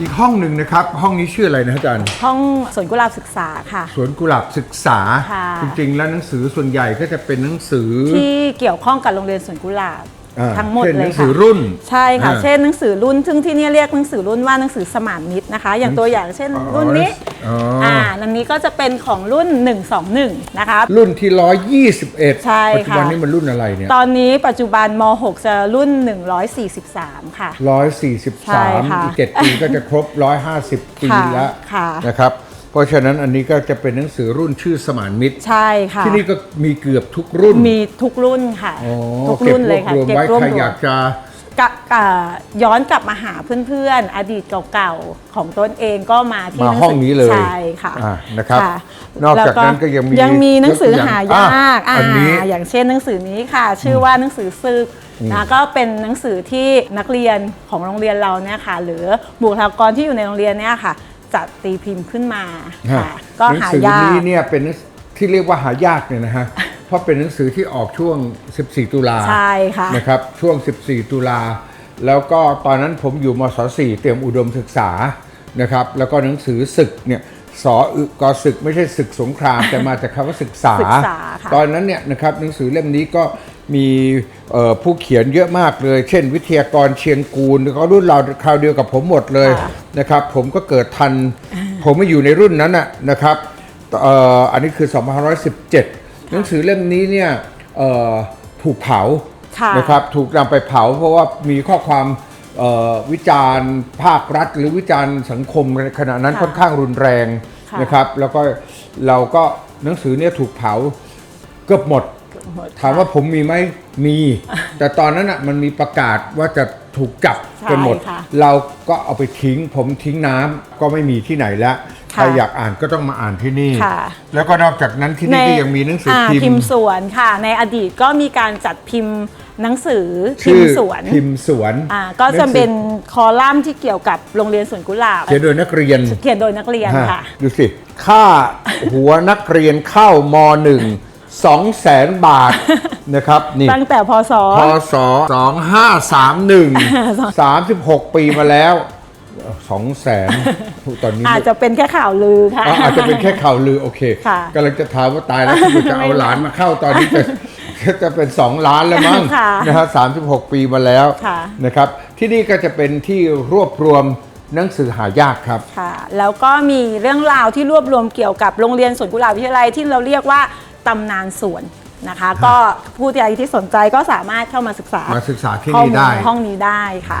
อีกห้องหนึ่งนะครับ ห้องนี้ชื่ออะไรนะอาจารย์ ห้องสวนกุหลาบศึกษาค่ะ สวนกุหลาบศึกษา ค่ะ จริงๆ แล้วหนังสือส่วนใหญ่ก็จะเป็นหนังสือ ที่เกี่ยวข้องกับโรงเรียนสวนกุหลาบอ่า ทั้งหมดช่นเลหนัยงค่ะสือรุ่น ใช่ค่ะอ่าเช่นหนังสือรุ่น ซึ่งที่นี่เรียกหนังสือรุ่นว่าหนังสือสมานมิตรนะคะ อย่างตัวอย่างเช่นอ๋อรุ่นนี้อ๋ออ่อ่าอันนี้ก็จะเป็นของรุ่น 121 นะคะ รุ่นที่ 121 ใช่ปัจจุบันค่ะนี้มันรุ่นอะไรเนี่ย ตอนนี้ปัจจุบันม .6 จะรุ่น 143 ค่ะใช่ค่ะ143 อีกเจ็ดปีก็จะครบ 150 ปีค่ะแล้วค่ะนะครับ เพราะฉะนั้นอันนี้ก็จะเป็นหนังสือรุ่นชื่อสมานมิตร ใช่ค่ะ ที่นี่ก็มีเกือบทุกรุ่นมีทุกรุ่นค่ะ อ๋อทุกรุ่นเลยค่ะเก็บรวบรวมไว้ใครอยากจะ กะกะย้อนกลับมาหาเพื่อนๆ อดีตเก่าๆ ของตนเองก็มาที่มานัห้องนี้เลยใช่ค่ะอ่านะครับค่ะนอกจากนั้นก็ยังมียังมีหนังสือยกตัวอย่างหายากอะอันนี้าอย่างเช่นหนังสือนี้ค่ะ ชื่อว่าหนังสือซึกนะก็เป็นหนังสือที่นักเรียนของโรงเรียนเราเนี่ยค่ะ หรือบุคลากรที่อยู่ในโรงเรียนเนี่ยค่ะ จัดตีพิมพ์ขึ้นมาค่ะก็หนัหางสือยากนี้เนี่ยเป็นหนังที่เรียกว่าหายากเนี่ยนะฮะเพราะเป็นหนังสือที่ออกช่วง 14 ตุลาใช่ค่ะนะครับช่วง 14 ตุลาแล้วก็ตอนนั้นผมอยู่มศ .4 เตรียมอุดมศึกษานะครับ แล้วก็หนังสือศึกเนี่ยสออึกอศึกไม่ใช่ศึกสงคราม แต่มาจากคำว่าศึกษาศึกษาค่ะตอนนั้นเนี่ยนะครับหนังสือเล่มนี้ก็ มีเอ่อผู้เขียนเยอะมากเลย เช่น วิทยากรเชียงกูลก็รุ่นเราคราวเดียวกับผมหมดเลยค่ะนะครับ ผมก็เกิดทัน ผมไม่อยู่ในรุ่นนั้นน่ะนะครับเอ่ออันนี้คือ 2517 หนังสือเล่มนี้เนี่ยเอ่อถูกเผาค่ะนะครับถูกนำไปเผาเพราะว่ามีข้อความเอ่อวิจารณ์ภาครัฐ หรือวิจารณ์สังคมในขณะนั้นค่ะค่อนข้างรุนแรงค่ะนะครับ แล้วก็เราก็หนังสือเนี่ยถูกเผาเกือบหมด ถามว่าผมมีไหมมี แต่ตอนนั้นอะมันมีประกาศว่าจะถูกจับใช่กันหมดค่ะเราก็เอาไปทิ้ง ผมทิ้งน้ำก็ไม่มีที่ไหนแล้วใครค่ะอยากอ่านก็ต้องมาอ่านที่นี่ค่ะแล้วก็นอกจากนั้นที่นี่ก็ยังมีหนังสืออ่าพิมพิมพ์พ์สวนค่ะ ในอดีตก็มีการจัดพิมพ์หนังสือพิชื่มอพ์สวนพิมพ์สวนอ่าก็จะเป็นคอลัมน์ที่เกี่ยวกับโรงเรียนสวนกุหลาบเขียนโดยนักเรียนเขียนโดยนักเรียนฮะค่ะดูสิค่าหัวนักเรียนเข้ามหนึ่ง สองแสนบาท นะครับนี่ตั้งแต่พศพศสองห้าสามหนึ่งสามสิบหกปีมาแล้วสองแสนตอนนี้อาจจะเป็นแค่ข่าวลือค่ะอะอาจจะเป็นแค่ข่าวลือโอเคค่ะกำลังจะถามว่าตายแล้วถ้าเกิดจะเอาหลานมาเข้าตอนนี้จะจะเป็นสองล้านแล้วมั้งค่ะนะฮะสามสิบหกปีมาแล้วค่ะนะครับที่นี่ก็จะเป็นที่รวบรวมหนังสือหายากครับค่ะแล้วก็มีเรื่องราวที่รวบรวมเกี่ยวกับโรงเรียนสวนกุหลาบวิทยาลัยที่เราเรียกว่า ตำนานสวนนะคะ ก็ผู้ใดที่สนใจก็สามารถเข้ามาศึกษามาศึกษาที่ข้อนี่มูลได้ในห้องนี้ได้ค่ะ